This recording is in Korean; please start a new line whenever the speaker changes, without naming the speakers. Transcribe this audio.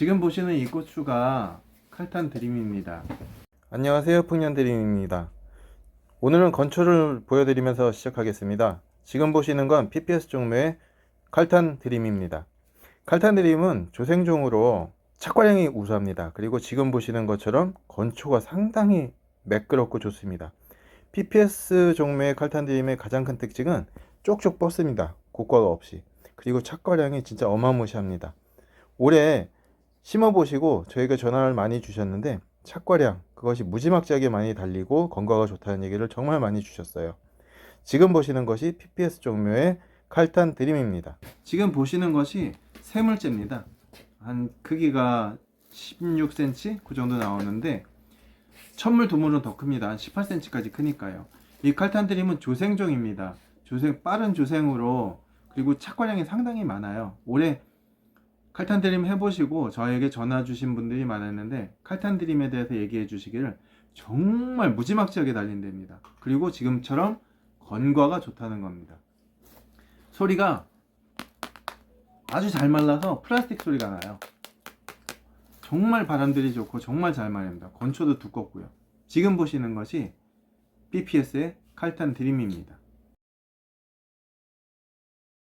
지금 보시는 이 고추가 칼탄 드림입니다.
안녕하세요 풍년 드림입니다. 오늘은 건초를 보여드리면서 시작하겠습니다. 지금 보시는 건 PPS 종묘의 칼탄 드림입니다. 칼탄 드림은 조생종으로 착과량이 우수합니다. 그리고 지금 보시는 것처럼 건초가 상당히 매끄럽고 좋습니다. PPS 종묘의 칼탄 드림의 가장 큰 특징은 쪽쪽 뻗습니다. 고가가 없이. 그리고 착과량이 진짜 어마무시합니다. 올해 심어보시고 저희가 전화를 많이 주셨는데 착과량 그것이 무지막지하게 많이 달리고 건강가 좋다는 얘기를 정말 많이 주셨어요. 지금 보시는 것이 PPS 종묘의 칼탄 드림입니다.
지금 보시는 것이 세물째입니다. 한 크기가 16cm 그 정도 나오는데 천물 두물은 더 큽니다. 한 18cm까지 크니까요. 이 칼탄 드림은 조생종입니다. 조생 빠른 조생으로 그리고 착과량이 상당히 많아요. 올해 칼탄 드림 해보시고 저에게 전화 주신 분들이 많았는데 칼탄 드림에 대해서 얘기해 주시기를 정말 무지막지하게 달린답니다. 그리고 지금처럼 건과가 좋다는 겁니다. 소리가 아주 잘 말라서 플라스틱 소리가 나요. 정말 바람들이 좋고 정말 잘 말립니다. 건초도 두껍고요. 지금 보시는 것이 BPS의 칼탄 드림입니다.